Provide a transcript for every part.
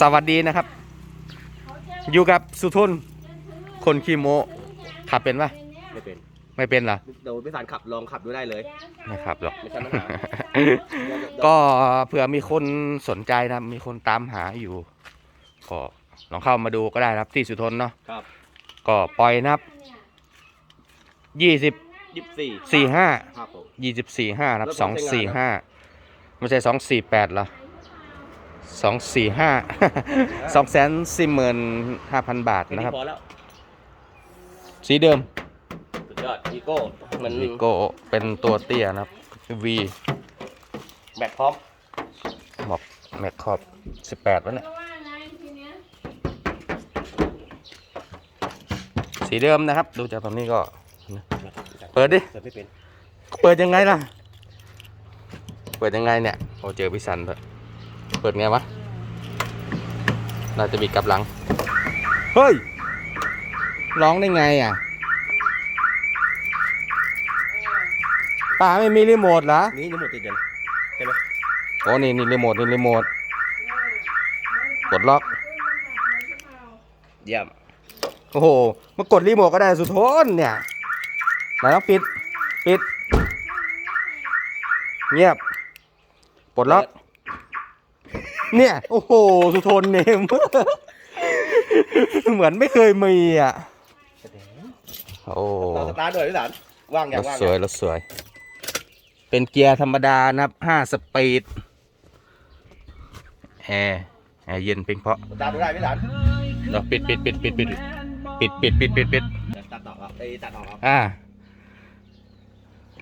สวัสดีนะครับ อยู่กับสุทุนคนขี้โมขับเป็นปะไม่เป็นไม่เป็นเหรอเดี๋ยวพี่สารขับลองขับดูได้เลย ไม่ขับหรอก ไม่ใช่ปัญหา ก็เผื่อมีคนสนใจนะมีคนตามหาอยู่ก็ลองเข้ามาดูก็ได้นะครับ ที่สุทนเนาะครับก็ปล่อยนะครับยี่สิบยี่สิบสี่สี่ห้าครับผมยี่สิบสี่ห้านะครับแล้วสองใช้สี่งานห้าไม่ใช่สองสี่แปดเหรอ สองสี่ห้าสองแสนสี่หมื่นห้าพันบาทแค่นะนี้ครับ พอแล้ว สีเดิมสุดยอดอีโก้มันวิโก้เป็นตัวเตี้ยนะครับ V แบตพร้อมบอกแม็กคอบ18วะเนี่ยสีเดิมนะครับ ดูจากตรงนี้ก็ เปิดดิ เปิดไม่เป็น เปิดยังไงล่ะ เปิดยังไงเนี่ยโอ้เจอพี่สันด้วย เปิดไงวะน่าจะมีกลับหลัง เฮ้ย ร้องได้ไงอะป้าไม่มีรีโมทเหรอ นี่รีโมทติดกันใช่ไหมโอ้นี่นี่รีโมทนี่รีโมท กดล็อก เยี่ยม โอ้โห มากดรีโมทก็ได้สุดทนเนี่ยไหนต้องปิด ปิด เงียบ ปลดล็อก เนี่ย โอ้โห สุทนเนม เหมือนไม่เคยมีอะ โอ้เราสตาร์ทด้วยพี่สารว่างอรย่างถว่างสวยรถสวย เป็นเกียร์ธรรมดานะครับห้าสปีด แอร์แอร์เย็นเพียงเพราะสตาร์ทดูได้พี่สารเดี๋ยวปิดปิดปิดปิดปิดปิดปิดปิดปิดปิดเดี๋ยวตัดต่อครับไอ้ยตัดออกครับอ่า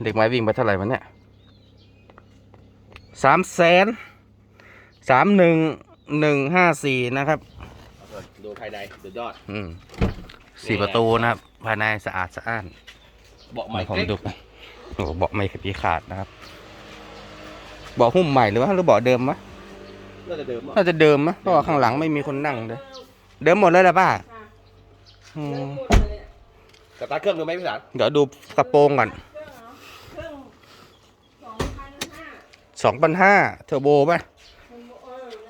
เด็กไม้วิ่งไปเท่าไหร่มันเนี่ยสามแสน สามหนึ่งหนึ่งห้าสี่นะครับ ดูภายในสุดยอด อืมสี่ประตูนะครับ ภายในสะอาดสะอ้านเบาะใหม่ผมเก๊กดูไปโอ้โหเบาะไม่ขีขาดนะครับ เบาะหุ้มใหม่หรือว่าหรือเบาะเดิมวะน่าจะเดิมอะน่าจะเดิมนะเพราะว่าข้างหลังไม่มีคนนั่งเลย เดิมหมดเลยเหรอป้าอืมสตาร์ทเครื่องดูไหมพี่สารเดี๋ยวดูกระโปรงก่อนสองพันห้าเทอร์โบป่ะ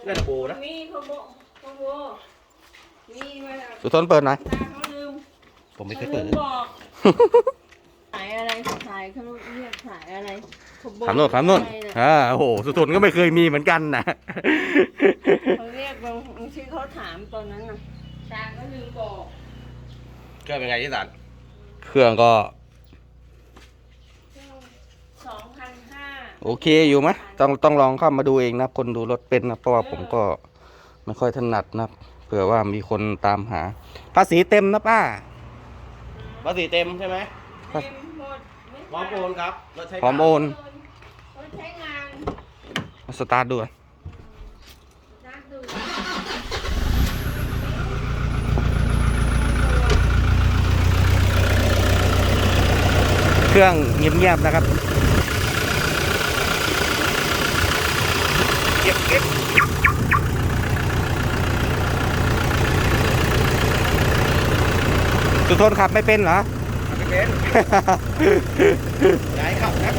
น่าจะโบนะมีโทโบโทโบมีมาจากสุทนเปิดหน่อย ตาเขาลืมผมไม่เคยเปิดลืมบอกสายอะไรสายเขาเรียกสายอะไรโทโบถามโน่นถามโน่นอะไรเยอ่าโอ้โหสุทนก็ไม่เคยมีเหมือนกันนะ เขาเรียกบางบางที่เขาถามตอนนั้นน่ะตาก็ลืมบอกเครื่องเป็นไงพี่สารเครื่องก็ สองพันห้า โอเคอยู่ไหมต้องต้องลองเข้ามาดูเองนะคนดูรถเป็นนะเพราะว่าผมก็ไม่ค่อยถนัดนะเผื่อว่ามีคนตามหา ภาษีเต็มนะป้า ภาษีเต็มใช่ไหมเต็มหมดไม่พร้อมโอนครับรถใช้พร้อมโอนรถใช้งานมาสตาร์ทดูก่อนนัดดูเครื่องเงียบๆนะครับ เก็บเก็บ สุทนขับไม่เป็นเหรอ ไม่เป็นย้ายขับนะ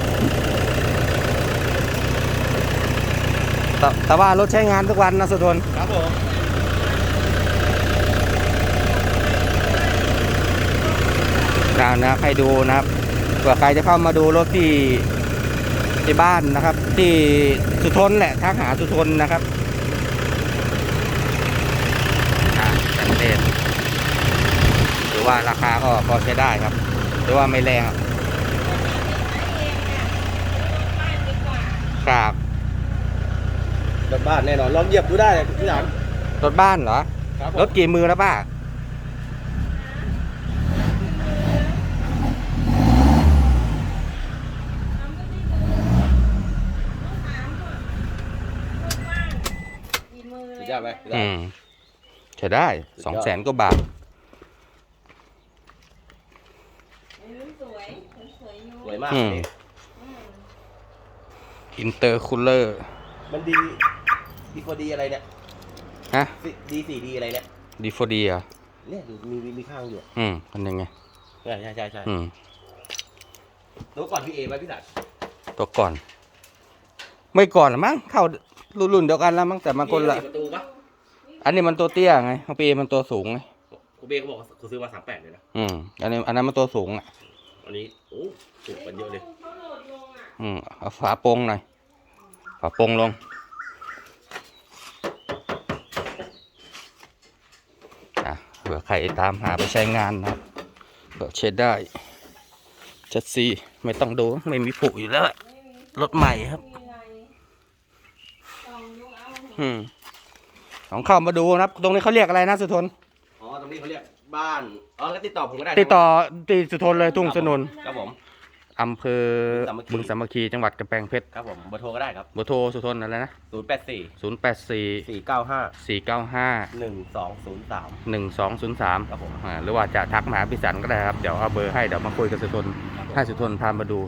แต่แต่ว่ารถใช้งานทุกวันนะสุทน ครับผมนะนะครับให้ดูนะครับเผื่อใครจะเข้ามาดูรถที่ที่บ้านนะครับ ที่สุทนแหละทักหาสุทนนะครับอ่าจัดเต็มหรื อว่าราคาก็พอใช้ได้ครับ หรือว่าไม่แรงครับบ้านดีกว่าครับรถบ้านแน่นอนลองเหยียบดูได้เลยพี่สารรถบ้านเหรอครับผมรถกี่มือแล้วป้ากี่มือสุเลยดยอดไหมพี่สารอืมใช้ได้สองแสนกว่าบาท สวยสวยอยู่ สวย มากอืม นี่อืมอินเตอร์คูลเลอร์มันดีดีพอดีอะไรเนี่ยฮะดีสี่ดีอะไรเนี่ยดีโฟดีอะเนี่ยดูมีมีมีข้างอยู่อืมมันยังไง ใช่ใช่ใช่ใช่อืมดูก่อนพี่เอไหมพี่สารตัวก่อน ไม่ก่อนหรอมั้งเข้ารุ่นๆเดียวกันแล้วมั้งแต่มันคนละมีประตูปะอันนี้มันตัวเตี้ยไงของปีมันตัวสูงไงกูเบ้เขาบอกกูซื้อมาสามแปดเลยนะอืมอันนี้อันนั้นมันตัวสูงอะ อันนี้โอ้ถูก กันเยอะเลยเขาโหลดลงอะอืมเอาฝาโปร่งหน่อย ฝาโปร่งลง อะเผื่อใครตามหาไปใช้งานนะครับก็เช็ดได้จัดซีไม่ต้องดูไม่มีผุอยู่แล้วแหละไม่มีรถใหม่ครับมีอะไรส่องดูเอาเนี่ยอืมลองเข้ามาดูนะครับ ตรงนี้เขาเรียกอะไรนะสุทน อ๋อ ตรงนี้เขาเรียกบ้าน อ๋อแล้วติดต่อผมก็ได้ติดต่อติดสุทนเลยทุ่งสนุนครับผม อำเภอบึงสามัคคีจังหวัดกำแพงเพชรครับผมเบอร์โทรก็ได้ครับเบอร์โทรสุทนอะไรนะศูนย์แปดสี่ศูนย์แปดสี่สี่เก้าห้าสี่เก้าห้าหนึ่งสองศูนย์สามหนึ่งสองศูนย์สามครับผมอ่าหรือว่าจะทักมาหาพี่สันก็ได้ครับ เดี๋ยวเอาเบอร์ให้เดี๋ยวมาคุยกับสุทนให้สุทนพามาดู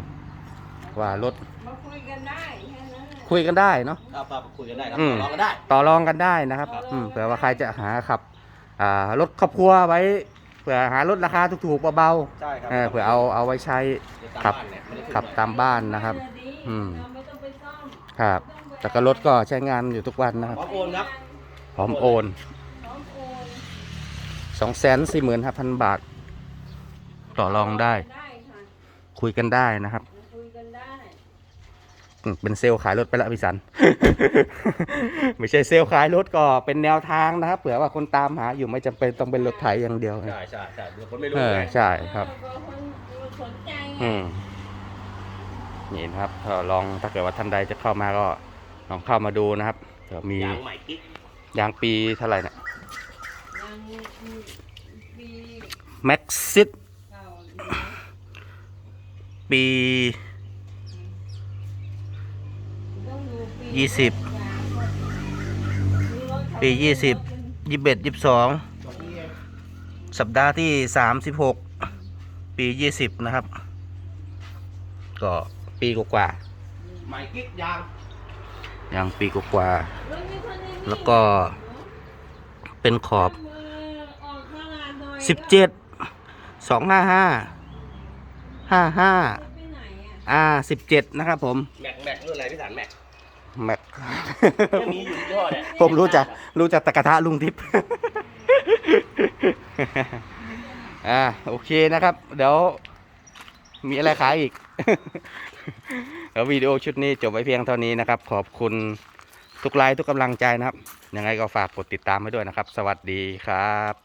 ว่ารถมาคุยกันได้แค่นั้นน่ะคุยกันได้เนาะครับครับคุยกันได้ครับอืมต่อรองกันได้ ต่อรองกันได้นะครับ อืมเผื่อว่าใครจะหาขับ อ่ารถครอบครัวไว้ เผื่อหารถราคาถูกๆเบาใช่ครับๆเออเผื่อเอาเอาไว้ใช้ขับตามานเนี่ยไม่ได้ถูกขับตามบ้านนะครับ อืมเราไม่ต้องไปซ่อมครับ แต่ก็รถก็ใช้งานอยู่ทุกวันนะครับ พร้อมโอนครับพร้อมโอน พร้อมโอนสองแสนสี่หมื่นห้าพันบาท ต่อรองได้ ได้ค่ะ คุยกันได้นะครับคุยกันได้อืม เป็นเซลล์ขายรถไปแล้วพี่สัน ไม่ใช่เซลล์ขายรถก็เป็นแนวทางนะครับ เผื่อว่าคนตามหาอยู่ไม่จำเป็นต้องเป็นรถไถอย่างเดียวใช่ใช่ใช่เดี๋ยวคนไม่รู้เออไงใช่ครับเออคนสนใจไงอืมนี่นะครับถ้าลองถ้าเกิดว่าท่านใดจะเข้ามาก็ลองเข้ามาดูนะครับเดี๋ยวมียางใหม่กิ๊กยางปีเท่าไหร่เนี่ยยังปีแม็กซิสเก่าปีต้องดูปี ยี่สิบปียี่สิบยี่สิบเอ็ดยี่สิบสองสัปดาห์ที่สามสิบหกปียี่สิบนะครับ ก็ปีกว่าใหม่กิ๊กยางๆยางปีกว่าๆแล้วก็ เป็นขอบสิบเจ็ดสองห้าห้าห้าห้าอ่าสิบเจ็ดนะครับผม แม็กแม็กรุ่นอะไรพี่สันแม็ก แม็กยังมีอยู่ยี่ห้อเนี่ยผมรู้จักรู้จักตะกระทะลุงทิพย์ อ่าโอเคนะครับ เดี๋ยวมีอะไรขายอีกเดี๋ยววิดีโอชุดนี้จบไว้เพียงเท่านี้นะครับ ขอบคุณทุกไลค์ทุกกำลังใจนะครับ ยังไงก็ฝากกดติดตามไว้ด้วยนะครับ สวัสดีครับ